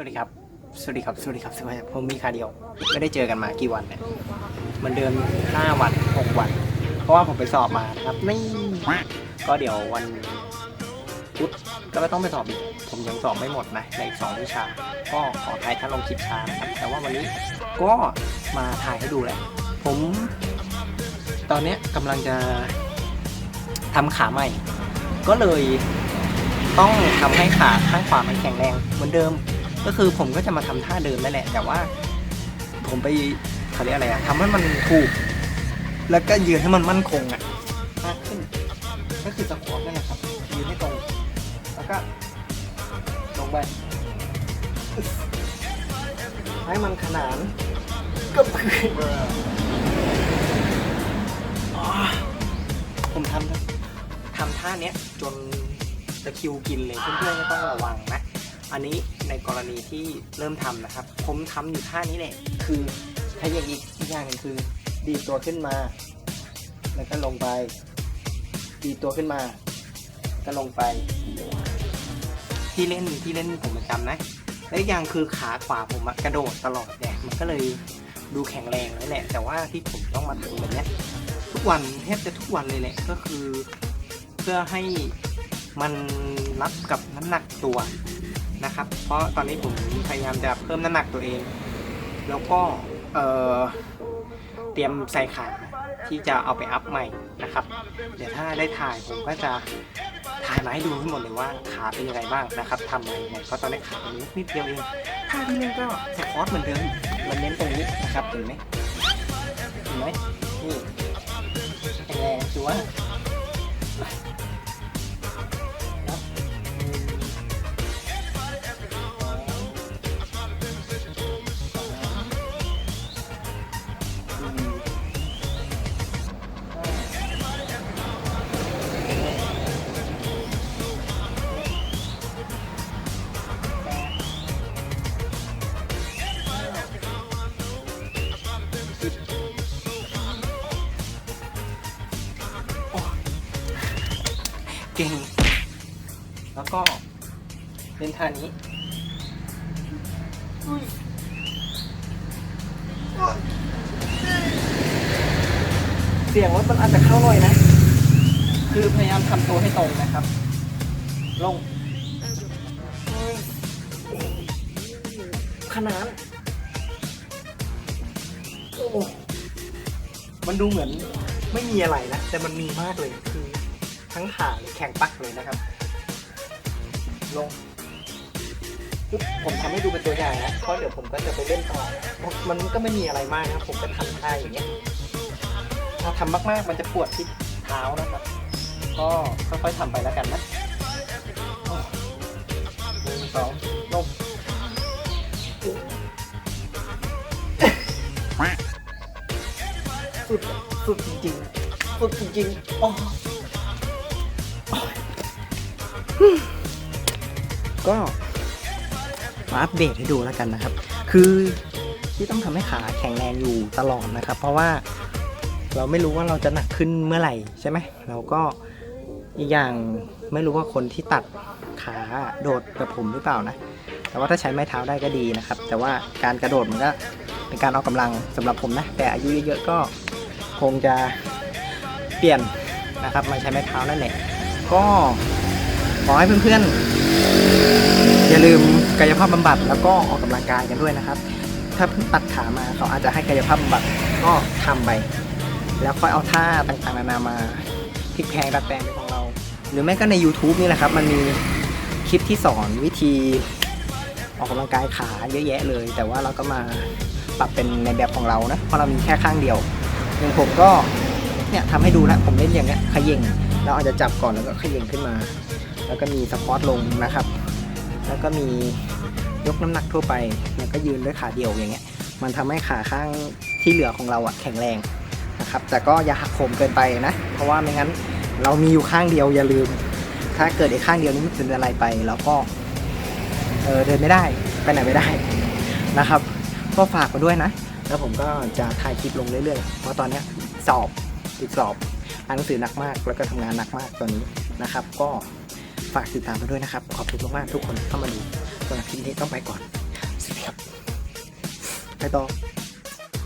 วัสดีครับ สวัสดีครับ สวัสดีครับ สวัสดีผมมีคาเดียว ไม่ได้เจอกันมากี่วันเนี่ยมันเดิม5วัน6วัน เพราะว่าผมไปสอบมานะครับนี่ก็เดี๋ยววันพุธก็ไม่ต้องไปสอบอีก ผมยังสอบไม่หมดนะ ในอีกสองวิชา ก็ขออภัยถ้าลงคลิปช้านะครับ แต่ว่าวันนี้ก็มาถ่ายให้ดูแหละ ผม ตอนเนี้ยกำลังจะทำขาใหม่ ก็เลยต้องทำให้ขาข้างขวามันแข็งแรงเหมือนเดิม ก็คือผมก็จะมาทำท่าเดิมนั่นแหละ แต่ว่า ผมไปเขาเรียกอะไรอะทำให้มันถูก แล้วก็ยืนให้มันมั่นคงอะมากขึ้น ก็คือสควอตนั่นแหละครับยืนให้ตรง แล้วก็ลงไปให้มันขนานกับพื้นอ๋อผมทำทำท่าเนี้ยจนตะคิวกินเลยเพื่อนๆก็ต้องระวังนะ อันนี้ในกรณีที่เริ่มทำนะครับ ผมทำอยู่ท่านี้แหละคือถ้าอย่างอีกอีกอย่างหนึงคือ ดีตัวขึ้นมา แล้วก็ลงไป ดีตัวขึ้นมา ก็ลงไป ที่เล่นที่เล่นผมประจำนะ และอีกอย่างคือขาขวาผมกระโดดตลอดเนี่ยมันก็เลยดูแข็งแรงแล้วแหละ แต่ว่าที่ผมต้องมาถึงแบบนี้ทุกวันแทบจะทุกวันเลยแหละก็คือ เพื่อให้มันรับกับน้ำหนักตัว นะครับ เพราะตอนนี้ผมพยายามจะเพิ่มน้ำหนักตัวเอง แล้วก็เเตรียมใส่ขาที่จะเอาไปอัพใหม่นะครับ เดี๋ยวถ้าได้ถ่ายผมก็จะถ่ายมาให้ดูทั้งหมดเลยว่าขาเป็นยังไงบ้างนะครับทำอะไรยังไงเพราะตอนนี้ขาเป็นนิดเดียวเองท่าที่เล่นก็สควอตเหมือนเดิมมันเน้นตรงนี้นะครับเห็นไหมเห็นไหมนี่แข็งแรงชัว เก่ง แล้วก็เล่นท่านี้เสียงรถมันอาจจะเข้าหน่อยนะ คือพยายามทำตัวให้ตรงนะครับ ลงขนาดโอ้มันดูเหมือนไม่มีอะไรนะ แต่มันมีมากเลยคือ ทั้งขาเลยแข็งปักเลยนะครับ ลงปึ๊บผมทำให้ดูเป็นตัวอย่างนะเพราะเดี๋ยวผมก็จะไปเล่นต่อ มันก็ไม่มีอะไรมากนะครับผมก็ทำท่าอย่างเงี้ย ถ้าทำมากๆ มันจะปวดที่เท้านะครับ ก็ค่อยๆทำไปแล้วกันนะโอ้หนึ่งสองลงสุดสุดจริงๆสุดจริงๆโอ้ ก็มาอัปเดตให้ดูแล้วกันนะครับ คือที่ต้องทำให้ขาแข็งแรงอยู่ตลอดนะครับ เพราะว่าเราไม่รู้ว่าเราจะหนักขึ้นเมื่อไหร่ใช่ไหมเราก็อีกอย่างไม่รู้ว่าคนที่ตัดขาโดดแบบผมหรือเปล่านะ แต่ว่าถ้าใช้ไม้เท้าได้ก็ดีนะครับ แต่ว่าการกระโดดมันก็เป็นการออกกำลังสำหรับผมนะ แต่อายุเยอะๆก็คงจะเปลี่ยนนะครับมาใช้ไม้เท้านั่นแหละก็ ขอให้เพื่อนๆ อย่าลืมกายภาพบำบัดแล้วก็ออกกำลังกายกันด้วยนะครับ ถ้าเพิ่งตัดขามาเขาอาจจะให้กายภาพบำบัดก็ทำไป แล้วค่อยเอาท่าต่างๆนานามาพลิกแพลงดัดแปลงเป็นของเรา หรือไม่ก็ใน YouTube นี่แหละครับ มันมีคลิปที่สอนวิธีออกกำลังกายขาเยอะแยะเลย แต่ว่าเราก็มาปรับเป็นในแบบของเรานะเพราะเรามีแค่ข้างเดียวอย่างผมก็เนี่ยทำให้ดูนะผมเล่นอย่างเงี้ยขย่งเราอาจจะจับก่อนแล้วก็ขย่งขึ้นมา แล้วก็มีสควอตลงนะครับ แล้วก็มียกน้ำหนักทั่วไปแล้วก็ยืนด้วยขาเดียวอย่างเงี้ย มันทำให้ขาข้างที่เหลือของเราอะแข็งแรงนะครับ แต่ก็อย่าหักโหมเกินไปนะ เพราะว่าไม่งั้นเรามีอยู่ข้างเดียวอย่าลืม ถ้าเกิดไอ้ข้างเดียวนี้มันเป็นอะไรไปแล้วก็เออเดินไม่ได้ไปไหนไม่ได้นะครับ ก็ฝากมาด้วยนะ แล้วผมก็จะถ่ายคลิปลงเรื่อยๆ เพราะตอนนี้สอบติดสอบอ่านหนังสือหนักมาก แล้วก็ทำงานหนักมากตอนนี้นะครับ ก็ ฝากติดตามมาด้วยนะครับ ขอบคุณมากๆทุกคนเข้ามาดูสำหรับคลิปนี้ต้องไปก่อนสวัสดีครับไปต่อ